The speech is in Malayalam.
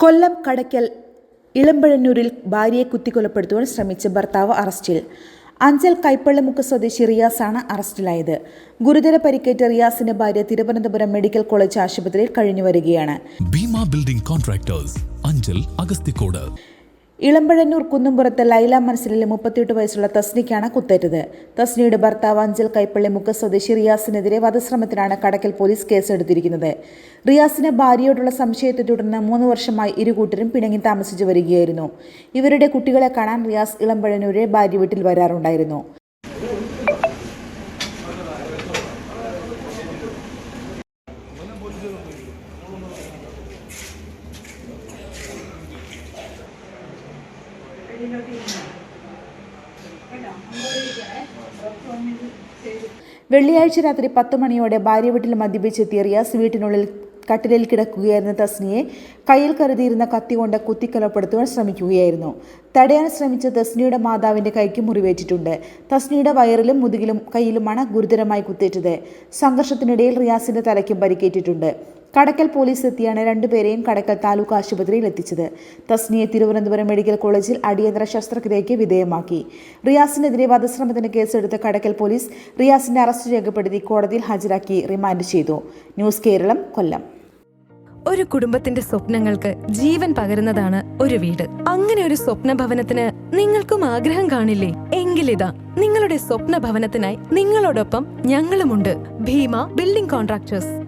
കൊല്ലം കടയ്ക്കൽ ഇളമ്പഴന്നൂരിൽ ഭാര്യയെ കുത്തിക്കൊലപ്പെടുത്തുവാൻ ശ്രമിച്ച ഭർത്താവ് അറസ്റ്റിൽ. അഞ്ചൽ കൈപ്പള്ളമുക്ക് സ്വദേശി റിയാസാണ് അറസ്റ്റിലായത്. ഗുരുതര പരിക്കേറ്റ റിയാസിന്റെ ഭാര്യ തിരുവനന്തപുരം മെഡിക്കൽ കോളേജ് ആശുപത്രിയിൽ കഴിഞ്ഞു വരികയാണ് ബിൽഡിംഗ് കോൺട്രാക്ടേഴ്സ് അഞ്ചൽ അഗസ്തിക്കോട് ഇളമ്പഴന്നൂർ കുന്നുംപുറത്ത് ലൈല മനസ്സിലെ മുപ്പത്തിയെട്ട് വയസ്സുള്ള തസ്നിക്കാണ് കുത്തേറ്റത്. തസ്നിയുടെ ഭർത്താവ് അഞ്ചൽ കൈപ്പള്ളി മുഖ സ്വദേശി റിയാസിനെതിരെ വധശ്രമത്തിനാണ് കടക്കൽ പോലീസ് കേസെടുത്തിരിക്കുന്നത്. റിയാസിന് ഭാര്യയോടുള്ള സംശയത്തെ തുടർന്ന് മൂന്ന് വർഷമായി ഇരുകൂട്ടരും പിണങ്ങി താമസിച്ചു വരികയായിരുന്നു. ഇവരുടെ കുട്ടികളെ കാണാൻ റിയാസ് ഇളമ്പഴന്നൂരെ ഭാര്യ വീട്ടിൽ വരാറുണ്ടായിരുന്നു. വെള്ളിയാഴ്ച രാത്രി പത്ത് മണിയോടെ ഭാര്യ വീട്ടിൽ മദ്യപിച്ചെത്തിയ റിയാസ് വീട്ടിനുള്ളിൽ കട്ടിലിൽ കിടക്കുകയായിരുന്ന തസ്നിയെ കയ്യിൽ കരുതിയിരുന്ന കത്തി കൊണ്ട് കുത്തിക്കൊലപ്പെടുത്തുവാൻ ശ്രമിക്കുകയായിരുന്നു. തടയാൻ ശ്രമിച്ച തസ്നിയുടെ മാതാവിന്റെ കൈക്ക് മുറിവേറ്റിട്ടുണ്ട്. തസ്നിയുടെ വയറിലും മുതുകിലും കയ്യിലുമാണ് ഗുരുതരമായി കുത്തേറ്റത്. സംഘർഷത്തിനിടയിൽ റിയാസിന്റെ തലയ്ക്കും പരിക്കേറ്റിട്ടുണ്ട്. കടക്കൽ പോലീസ് എത്തിയാണ് രണ്ടുപേരെയും കടക്കൽ താലൂക്ക് ആശുപത്രിയിൽ എത്തിച്ചത്. തസ്നിയെ തിരുവനന്തപുരം മെഡിക്കൽ കോളേജിൽ അടിയന്തര ശസ്ത്രക്രിയയ്ക്ക് വിധേയമാക്കി. റിയാസിനെതിരെ വധശ്രമത്തിന് കേസെടുത്ത കടക്കൽ പോലീസ് റിയാസിന്റെ അറസ്റ്റ് രേഖപ്പെടുത്തി കോടതിയിൽ ഹാജരാക്കി റിമാൻഡ് ചെയ്തു. ന്യൂസ് കേരളം കൊല്ലം. ഒരു കുടുംബത്തിന്റെ സ്വപ്നങ്ങൾക്ക് ജീവൻ പകരുന്നതാണ് ഒരു വീട്. അങ്ങനെ ഒരു സ്വപ്ന ഭവനത്തിന് നിങ്ങൾക്കും ആഗ്രഹം കാണില്ലേ? എങ്കിലിതാ നിങ്ങളുടെ സ്വപ്ന ഭവനത്തിനായി നിങ്ങളോടൊപ്പം ഞങ്ങളുമുണ്ട്. Bheema building contractors.